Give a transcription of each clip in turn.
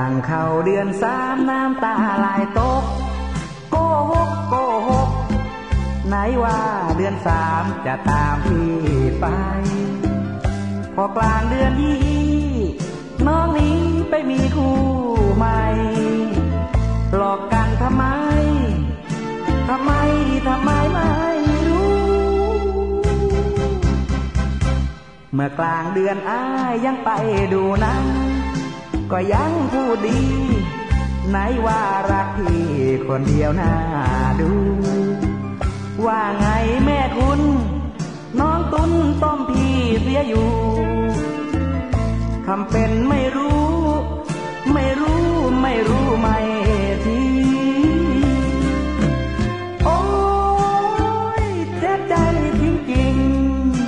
างเข้าเดือนสามน้ำตาลายตก โกหกโกหก ไหนว่าเดือนสามจะตามพี่ไป พอกลางเดือนยี่น้องนี้ไปมีคู่ใหม่ หลอกกันทำไม ทำไม ทำไมไม่รู้ เมื่อกลางเดือนอ้ายยังไปดูหนัง ก็ยังพูดดี ไหนว่ารักพี่คนเดียวน่าดู ว่าไงแม่คุณ น้องตุ้นต้มพี่เสียอยู่คำเป็นไม่รู้ ไม่รู้ไม่รู้ไม่ทีโอ้ยเจ็บใจจริง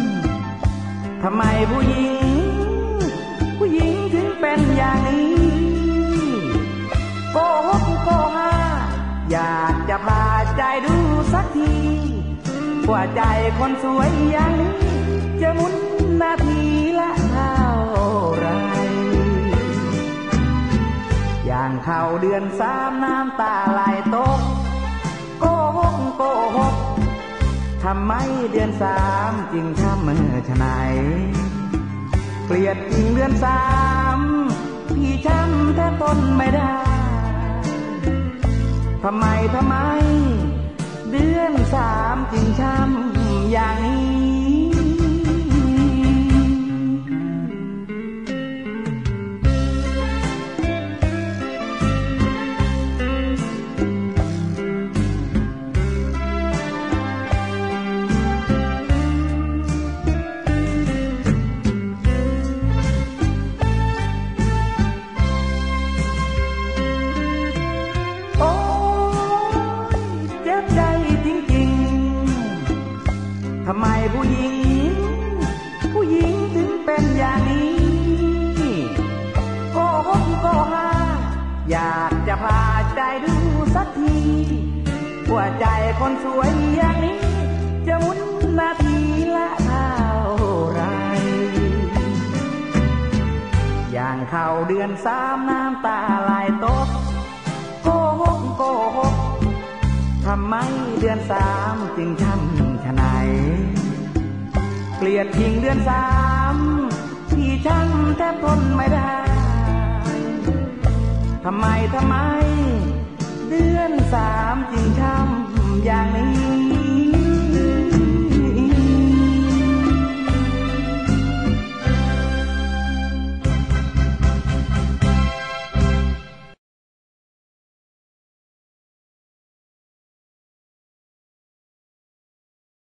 ๆทำไมผู้หญิง สักว่าใจคนสวยอย่างนี้จะมุนนาทีละเท่าไร อย่างเข้าเดือนสามน้ำตาไหลตก โกหกโกหกทำไมเดือนสามจึงทำเมื่อชะไหนเกลียดจริงเดือนสามพี่ช้ำแทบทนไม่ได้ทำไมทำไม เดือนสามถึงช้ำอย่างนี้ ผู้หญิง ผู้หญิงถึงเป็นอย่างนี้โกหกโกหาอยากจะพาใจดูสักทีว่าใจคนสวยอย่างนี้ จะมุนนาทีละเท่าไรอย่างเข้าเดือนสามน้ำตาไหลตกโกหกโกหกทำไมเดือนสามจึงช้ำชะไหน เกลียดทิ้งเดือนสามที่ช้ำแทบทนไม่ได้ทำไมทำไม เดือนสามจึงช้ำอย่างนี้